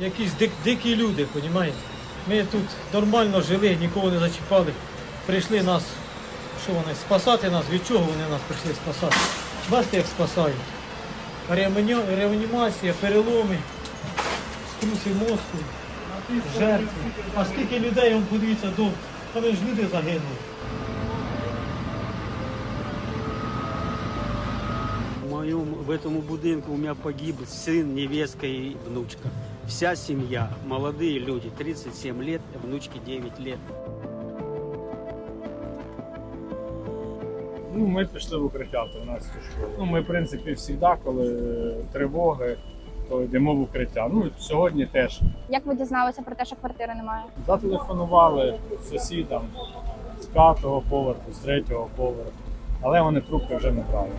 якісь дик, дикі люди, розумієте? Ми тут нормально жили, нікого не зачіпали. Прийшли нас, що вони, спасати нас, від чого вони нас прийшли спасати? Бачите, як спасають. Реаніма- Реанімація, переломи, струси мозку, жертви. А скільки людей, подивіться, до, там ж люди загинули. В моем в этом будинку у меня погиб сын, невестка и внучка. Вся семья, молодые люди, 37 лет, внучке 9 лет. Ну, ми пішли в укриття в 13 школу. Ну, ми, в принципі, завжди, коли тривоги, то йдемо в укриття. Ну, сьогодні теж. Як ви дізналися про те, що квартири немає? Зателефонували сусідам з п'ятого поверху, з третього поверху, але вони трубки вже не брали.